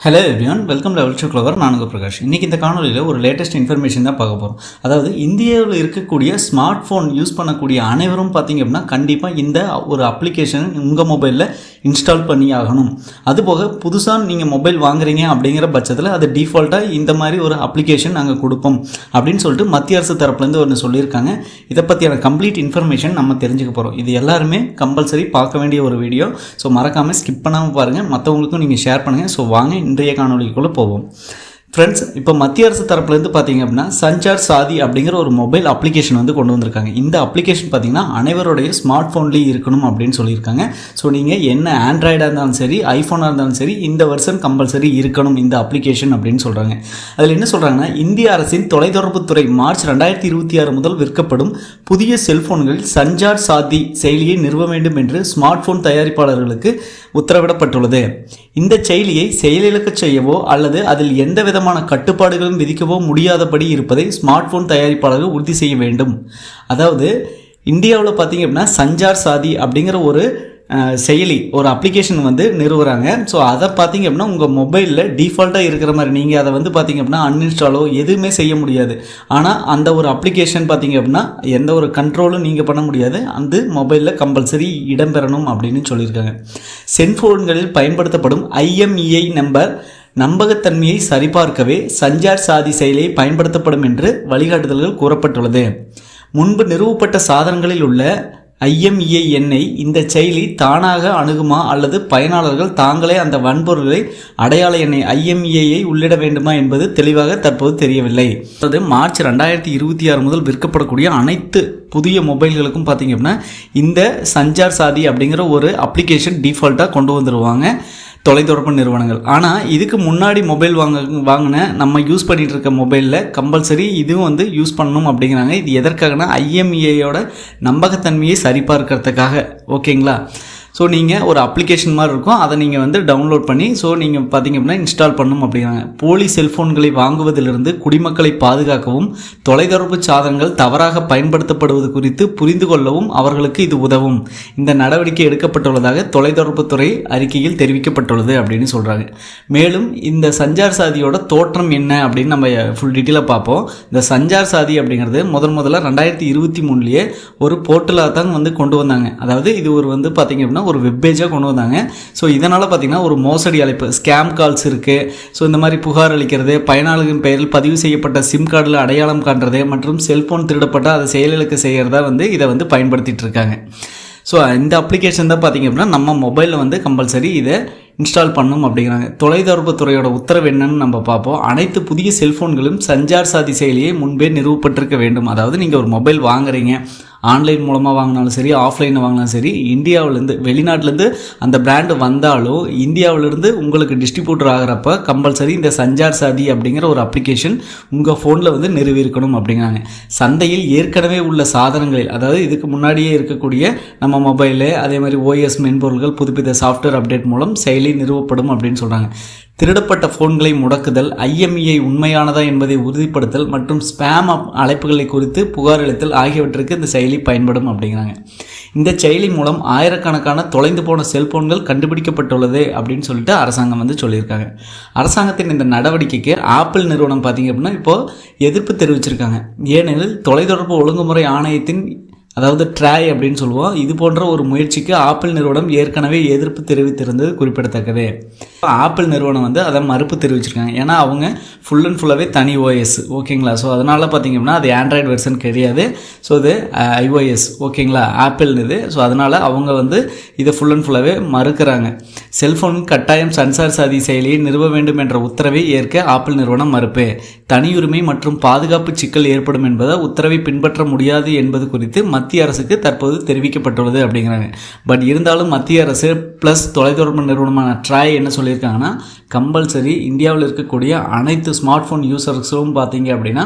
Hello everyone welcome level to clever நானுங்க பிரகாஷ். இன்றைக்கி இந்த காணொலியில் ஒரு லேட்டஸ்ட் இன்ஃபர்மேஷன் தான் பார்க்க போகிறோம் அதாவது இந்தியாவில் இருக்கக்கூடிய ஸ்மார்ட் ஃபோன் யூஸ் பண்ணக்கூடிய அனைவரும் பார்த்தீங்க அப்படின்னா கண்டிப்பாக இந்த ஒரு அப்ளிகேஷன் உங்கள் மொபைலில் இன்ஸ்டால் பண்ணி ஆகணும் அதுபோக புதுசாக நீங்கள் மொபைல் வாங்குறீங்க அப்படிங்கிற பட்சத்தில் அது டிஃபால்ட்டாக இந்த மாதிரி ஒரு அப்ளிகேஷன் நாங்கள் கொடுப்போம் அப்படின்னு சொல்லிட்டு மத்திய அரசு தரப்புலேருந்து ஒன்று சொல்லியிருக்காங்க. இதை பற்றியான கம்ப்ளீட் இன்ஃபர்மேஷன் நம்ம தெரிஞ்சுக்க போகிறோம் இது எல்லாருமே கம்பல்சரி பார்க்க வேண்டிய ஒரு வீடியோ ஸோ மறக்காமல் ஸ்கிப் பண்ணாமல் பாருங்கள் மற்றவங்களுக்கும் நீங்கள் ஷேர் பண்ணுங்கள் ஸோ வாங்க இன்றைய காணொலிக்குள்ளே போவோம். ஃப்ரெண்ட்ஸ் இப்போ மத்திய அரசு தரப்புலேருந்து பார்த்தீங்க அப்படின்னா சஞ்சார் சாதி அப்படிங்கிற ஒரு மொபைல் அப்ளிகேஷன் வந்து கொண்டு வந்திருக்காங்க. இந்த அப்ளிகேஷன் பார்த்தீங்கன்னா அனைவருடைய ஸ்மார்ட் ஃபோன்லேயும் இருக்கணும் அப்படின்னு சொல்லியிருக்காங்க. ஸோ நீங்கள் என்ன ஆண்ட்ராய்டாக இருந்தாலும் சரி ஐஃபோனாக இருந்தாலும் சரி இந்த வருஷன் கம்பல்சரி இருக்கணும் இந்த அப்ளிகேஷன் அப்படின்னு சொல்கிறாங்க அதில் என்ன சொல்கிறாங்கன்னா இந்திய அரசின் தொலைத்தொடர்புத்துறை மார்ச் ரெண்டாயிரத்தி இருபத்தி ஆறு முதல் விற்கப்படும் புதிய செல்ஃபோன்களில் சஞ்சார் சாதி செயலியை நிறுவ வேண்டும் என்று ஸ்மார்ட் ஃபோன் தயாரிப்பாளர்களுக்கு உத்தரவிடப்பட்டுள்ளது. இந்த செயலியை செயலிழக்கச் செய்யவோ அல்லது அதில் எந்த விதமான கட்டுப்பாடுகளும் விதிக்கவோ முடியாதபடி இருப்பதை ஸ்மார்ட் ஃபோன் தயாரிப்பாளர்கள் உறுதி செய்ய வேண்டும். அதாவது இந்தியாவில் பார்த்திங்க அப்படின்னா சஞ்சார் சாதி அப்படிங்கிற ஒரு செயலி ஒரு அப்ளிகேஷன் வந்து நிறுவுறாங்க. ஸோ அதை பார்த்தீங்க அப்படின்னா உங்கள் மொபைலில் டிஃபால்ட்டாக இருக்கிற மாதிரி நீங்கள் அதை வந்து பார்த்தீங்க அப்படின்னா அன்இன்ஸ்டாலோ எதுவுமே செய்ய முடியாது. ஆனால் அந்த ஒரு அப்ளிகேஷன் பார்த்தீங்க அப்படின்னா எந்த ஒரு கண்ட்ரோலும் நீங்கள் பண்ண முடியாது. அந்த மொபைலில் கம்பல்சரி இடம்பெறணும் அப்படின்னு சொல்லியிருக்காங்க. செல்ஃபோன்களில் பயன்படுத்தப்படும் ஐஎம்இஐ நம்பர் நம்பகத்தன்மையை சரிபார்க்கவே சஞ்சார் சாதி செயலியை பயன்படுத்தப்படும் என்று வழிகாட்டுதல்கள் கூறப்பட்டுள்ளது. முன்பு நிறுவப்பட்ட சாதனங்களில் உள்ள ஐஎம்இஐ எண்ணை இந்த செயலி தானாக அணுகுமா அல்லது பயனாளர்கள் தாங்களே அந்த வன்பொருளை அடையாள எண்ணை ஐஎம்இஐயை உள்ளிட வேண்டுமா என்பது தெளிவாக தற்போது தெரியவில்லை. அதாவது மார்ச் ரெண்டாயிரத்தி இருபத்தி ஆறு முதல் விற்கப்படக்கூடிய அனைத்து புதிய மொபைல்களுக்கும் பார்த்திங்க அப்படின்னா இந்த சஞ்சார் சாதி அப்படிங்கிற ஒரு அப்ளிகேஷன் டிஃபால்ட்டாக கொண்டு வந்துடுவாங்க தொலைத்தொடர்பு நிறுவனங்கள். ஆனால் இதுக்கு முன்னாடி மொபைல் வாங்க வாங்கின நம்ம யூஸ் பண்ணிகிட்டு இருக்க மொபைலில் கம்பல்சரி இதுவும் வந்து யூஸ் பண்ணணும் அப்படிங்கிறாங்க. இது எதற்காகனா ஐஎம்இஐயோட நம்பகத்தன்மையை சரிபார்க்கறதுக்காக. ஓகேங்களா ஸோ நீங்கள் ஒரு அப்ளிகேஷன் மாதிரி இருக்கும். அதை நீங்கள் வந்து டவுன்லோட் பண்ணி ஸோ நீங்கள் பார்த்தீங்க அப்படின்னா இன்ஸ்டால் பண்ணணும் அப்படிங்கிறாங்க. போலி செல்ஃபோன்களை வாங்குவதிலிருந்து குடிமக்களை பாதுகாக்கவும் தொலைத்தொடர்பு சாதனங்கள் தவறாக பயன்படுத்தப்படுவது குறித்து புரிந்து கொள்ளவும் அவர்களுக்கு இது உதவும். இந்த நடவடிக்கை எடுக்கப்பட்டுள்ளதாக தொலைத்தொடர்புத்துறை அறிக்கையில் தெரிவிக்கப்பட்டுள்ளது அப்படின்னு சொல்கிறாங்க மேலும் இந்த சஞ்சார் சாதியோட தோற்றம் என்ன அப்படின்னு நம்ம ஃபுல் டீட்டெயிலாக பார்ப்போம். இந்த சஞ்சார் சாதி அப்படிங்கிறது முதன் முதல்ல ரெண்டாயிரத்தி இருபத்தி மூணுலேயே ஒரு போர்ட்டலாக தான் வந்து கொண்டு வந்தாங்க. அதாவது இது ஒரு வந்து பார்த்தீங்க அப்படின்னா ஒரு வெப்பேஜாக கொண்டு வந்தாங்க. ஸோ இதனால் பார்த்தீங்கன்னா ஒரு மோசடி அழைப்பு ஸ்கேம் கால்ஸ் இருக்குது ஸோ இந்த மாதிரி புகார் அளிக்கிறது பயனாளிகளின் பெயரில் பதிவு செய்யப்பட்ட சிம் கார்டில் அடையாளம் காண்றது மற்றும் செல்ஃபோன் திருடப்பட்ட அதை செயலிழக்க செய்கிறதா வந்து இதை வந்து பயன்படுத்திட்டு இருக்காங்க. ஸோ இந்த அப்ளிகேஷன் தான் பார்த்தீங்க அப்படின்னா நம்ம மொபைலில் வந்து கம்பல்சரி இதை இன்ஸ்டால் பண்ணும் அப்படிங்கிறாங்க. தொலைத்தொடர்பு துறையோட உத்தரவு என்னன்னு நம்ம பார்ப்போம். அனைத்து புதிய செல்ஃபோன்களும் சஞ்சார் சாதி செயலியை முன்பே நிறுவப்பட்டிருக்க வேண்டும். அதாவது நீங்கள் ஒரு மொபைல் வாங்குறீங்க. ஆன்லைன் மூலமாக வாங்கினாலும் சரி ஆஃப்லைனில் வாங்கினாலும் சரி இந்தியாவிலேருந்து வெளிநாட்டிலேருந்து அந்த பிராண்டு வந்தாலும் இந்தியாவிலேருந்து உங்களுக்கு டிஸ்ட்ரிபியூட்டர் ஆகிறப்ப கம்பல்சரி இந்த சஞ்சார் சாதி அப்படிங்கிற ஒரு அப்ளிகேஷன் உங்கள் ஃபோனில் வந்து நிறுவியிருக்கணும் அப்படிங்கிறாங்க. சந்தையில் ஏற்கனவே உள்ள சாதனங்களில் அதாவது இதுக்கு முன்னாடியே இருக்கக்கூடிய நம்ம மொபைலு அதே மாதிரி ஓஎஸ் மென்பொருள்கள் புதுப்பித்த சாஃப்ட்வேர் அப்டேட் மூலம் செயலி நிறுவப்படும் அப்படின்னு சொல்கிறாங்க திருடப்பட்ட ஃபோன்களை முடக்குதல் ஐஎம்இஐ உண்மையானதா என்பதை உறுதிப்படுத்தல் மற்றும் ஸ்பேம் அப் அழைப்புகளை குறித்து புகார் அளித்தல் ஆகியவற்றுக்கு இந்த செயலி பயன்படும் அப்படிங்கிறாங்க. இந்த செயலி மூலம் ஆயிரக்கணக்கான தொலைந்து போன செல்போன்கள் கண்டுபிடிக்கப்பட்டுள்ளது அப்படின்னு சொல்லிட்டு அரசாங்கம் வந்து சொல்லியிருக்காங்க. அரசாங்கத்தின் இந்த நடவடிக்கைக்கு ஆப்பிள் நிறுவனம் பார்த்தீங்க அப்படின்னா இப்போது எதிர்ப்பு தெரிவிச்சிருக்காங்க. ஏனெனில் தொலைத்தொடர்பு ஒழுங்குமுறை ஆணையத்தின் அதாவது ட்ராய் அப்படின்னு சொல்லுவோம். இது போன்ற ஒரு முயற்சிக்கு ஆப்பிள் நிறுவனம் ஏற்கனவே எதிர்ப்பு தெரிவித்திருந்தது குறிப்பிடத்தக்கது ஆப்பிள் நிறுவனம் வந்து அதை மறுப்பு தெரிவிச்சிருக்காங்க. ஏன்னா அவங்க ஃபுல் அண்ட் ஃபுல்லாகவே தனி ஓஎஸ் ஓகேங்களா? ஸோ அதனால் பார்த்தீங்க அப்படின்னா அது ஆண்ட்ராய்டு வெர்ஷன் கிடையாது. ஸோ இது ஐஓஎஸ் ஓகேங்களா? ஆப்பிள் இது. ஸோ அதனால் அவங்க வந்து இதை ஃபுல் அண்ட் ஃபுல்லாகவே மறுக்கிறாங்க. செல்ஃபோன் கட்டாயம் சன்சார் சாதி செயலியை நிறுவ வேண்டும் என்ற உத்தரவை ஏற்க ஆப்பிள் நிறுவனம் மறுப்பு. தனியுரிமை மற்றும் பாதுகாப்பு சிக்கல் ஏற்படும் என்பதை உத்தரவை பின்பற்ற முடியாது என்பது குறித்து மத்திய மத்திய அரசுக்கு தற்போது தெரிவிக்கப்பட்டுள்ளது அப்படிங்கிறாங்க. பட் இருந்தாலும் மத்திய அரசு ப்ளஸ் தொலைத்தொடர்பு நிறுவனமான ட்ராய் என்ன சொல்லியிருக்காங்கன்னா கம்பல்சரி இந்தியாவில் இருக்கக்கூடிய அனைத்து ஸ்மார்ட் ஃபோன் யூசர்ஸும் பார்த்தீங்க அப்படின்னா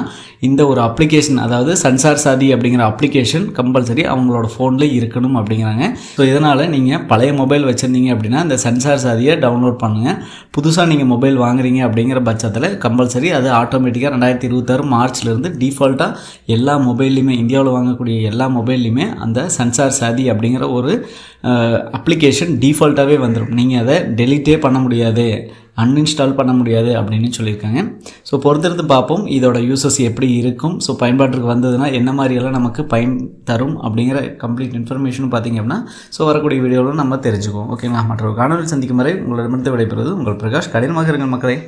இந்த ஒரு அப்ளிகேஷன் அதாவது சன்சார் சாதி அப்படிங்கிற அப்ளிகேஷன் கம்பல்சரி அவங்களோட ஃபோனில் இருக்கணும் அப்படிங்கிறாங்க. ஸோ இதனால் நீங்கள் பழைய மொபைல் வச்சுருந்தீங்க அப்படின்னா இந்த சன்சார் சாதியை டவுன்லோட் பண்ணுங்கள் புதுசாக நீங்கள் மொபைல் வாங்குறீங்க அப்படிங்கிற பட்சத்தில் கம்பல்சரி அது ஆட்டோமேட்டிக்காக ரெண்டாயிரத்தி இருபத்தாறு மார்ச்லேருந்து டிஃபால்ட்டாக எல்லா மொபைல்லையுமே இந்தியாவில் வாங்கக்கூடிய எல்லா மொபைல் மொபைல்லையுமே அந்த சன்சார் சாதி அப்படிங்கிற ஒரு அப்ளிகேஷன் டிஃபால்ட்டாகவே வந்துடும் நீங்கள் அதை டெலிட்டே பண்ண முடியாது அன்இன்ஸ்டால் பண்ண முடியாது அப்படின்னு சொல்லியிருக்காங்க. ஸோ பொறுத்திருந்து பார்ப்போம் இதோட யூசஸ் எப்படி இருக்கும். ஸோ பயன்பாட்டுக்கு வந்ததுன்னா என்ன மாதிரியெல்லாம் நமக்கு பயன் தரும் அப்படிங்கிற கம்ப்ளீட் இன்ஃபர்மேஷனும் பார்த்தீங்க அப்படின்னா ஸோ வரக்கூடிய வீடியோவில் நம்ம தெரிஞ்சுக்குவோம். ஓகேங்களா மற்றொரு காணொலி சந்திக்கும் வரை உங்களிடமிருந்து விடைபெறுவது உங்கள் பிரகாஷ். கடினமாக இருங்கள் மக்களே.